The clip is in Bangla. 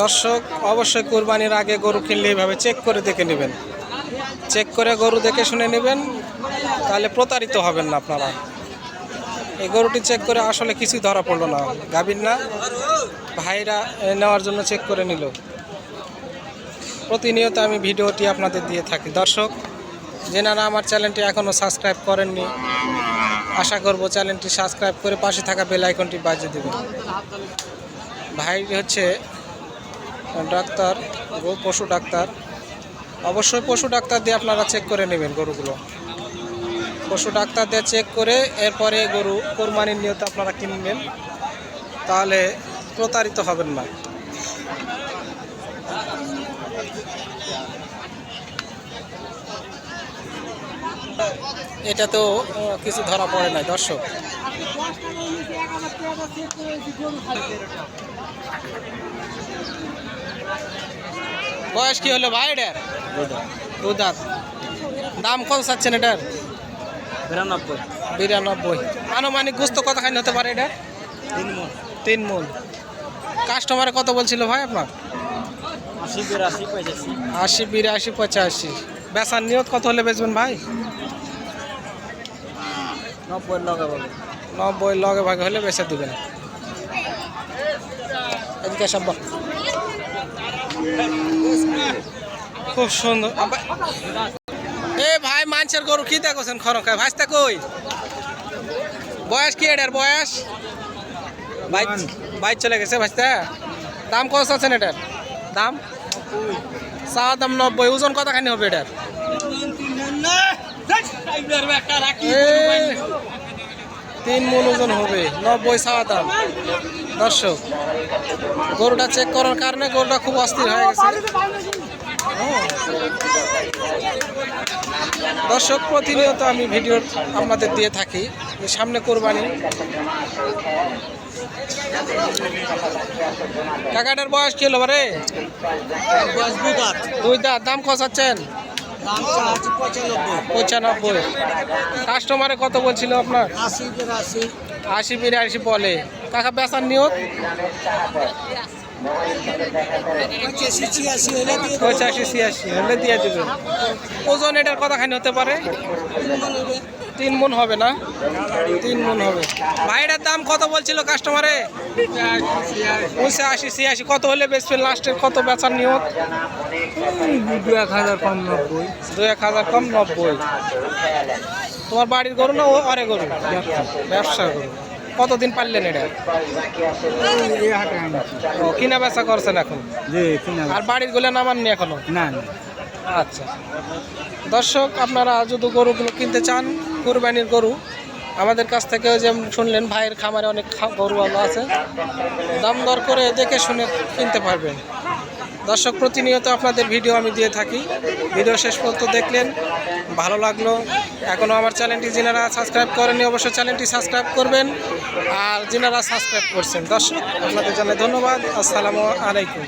দর্শক, অবশ্যই কোরবানির আগে গরু কিনলে এইভাবে চেক করে দেখে নেবেন। চেক করে গরু দেখে শুনে নেবেন, তাহলে প্রতারিত হবেন না আপনারা। এই গরুটি চেক করে আসলে কিছুই ধরা পড়ল না। গাভীর না, ভাইরা নেওয়ার জন্য চেক করে নিল। প্রতিনিয়ত আমি ভিডিওটি আপনাদের দিয়ে থাকি। দর্শক, যেনারা আমার চ্যানেলটি এখনও সাবস্ক্রাইব করেননি, আশা করব চ্যানেলটি সাবস্ক্রাইব করে পাশে থাকা বেল আইকনটি বাজিয়ে দেবেন। ভাই হচ্ছে ডাক্তার পশু ডাক্তার। অবশ্যই পশু ডাক্তার দিয়ে আপনারা চেক করে নেবেন গরুগুলো। পশু ডাক্তার দিয়ে চেক করে এরপরে গরু কোরবানির নিয়তে আপনারা কিনবেন। তাহলে প্রতারিত হবেন না। এটা তো কিছু ধরা পড়ে নাই দর্শক। বয়স কি হলো ভাই এটার? দুধাত দাম কত চাচ্ছেন এটার? বিরানব্বই। বিরানব্বই। আনুমানিক গুস্ত কতখানি হতে পারে এটা তিন মন তিন মূল। কাস্টমারে কত বলছিল ভাই আপনার? আশি বিরাশি পঁচাশি আশি বিরাশি পঁচাশি। বেচার নিয়ত কত হলে বেচবেন ভাই? নব্বই লগে বলে নব্বই লগে ভাগে হলে দেবেন এদিকে সব খুব সুন্দর এ ভাই মানুষের গরু কি দেখছেন খরকায় ভাইস্তা কই বয়স কি এটার বয়স বাইক বাইক চলে গেছে ভাইস্তা দাম কত আছেন এটার দাম চা দাম নব্বই ওজন কতখানি হবে এটার তিন মন ওজন হবে নব্বই চাওয়া দাম। দর্শক গরুটা চেক করার কারণে গরুটা খুব অস্থির হয়ে গেছে। দর্শক প্রতিনিয়ত আমি ভিডিও আপনাদের দিয়ে থাকি সামনে কোরবানি। কাকাটার বয়স কি হলো বয়স দুই দাঁত। দাম খসাচ্ছেন পঁচানব্বই। কাস্টমারে কত বলছিল আপনার? আশি বিরাশি বলে। কাকা বেচার নিয়োগ পঁচাশি ছিয়াশি হলে দিয়ে দেবো। ওজন এটার কথা কতখানি হতে পারে? তিন মন হবে না? তিন মন হবে। ভাইটার দাম কত বলছিল কাস্টমারে? পঁচাশি ছিয়াশি। কত হলে বেচবেন? লাস্টের কত বেচার নিয়ত? দু এক হাজার কম নব্বই দু এক হাজার কম নব্বই তোমার বাড়ির গরু না ও অরে গরু? ব্যবসা গরু। কতদিন পারলেন এটা? ও কিনা বেচা করছেন এখন? আর বাড়িরগুলো নামাননি এখনও? না। আচ্ছা। দর্শক আপনারা যদি গরুগুলো কিনতে চান কুরবানির গরু। আমাদের কাছ থেকে যে শুনলেন, ভাইয়ের খামারে অনেক খা- গরুওয়ালা আছে। দাম দর করে দেখে শুনে কিনতে পারবেন। দর্শক, প্রতিনিয়ত আপনাদের ভিডিও আমি দিয়ে থাকি। ভিডিও শেষ পর্যন্ত দেখলেন। ভালো লাগল। এখনও আমার চ্যানেলটি যিনারা সাবস্ক্রাইব করেনি অবশ্যই চ্যানেলটি সাবস্ক্রাইব করবেন। আর যিনারা সাবস্ক্রাইব করছেন, দর্শক, আপনাদের জানাই ধন্যবাদ। আসসালামু আলাইকুম।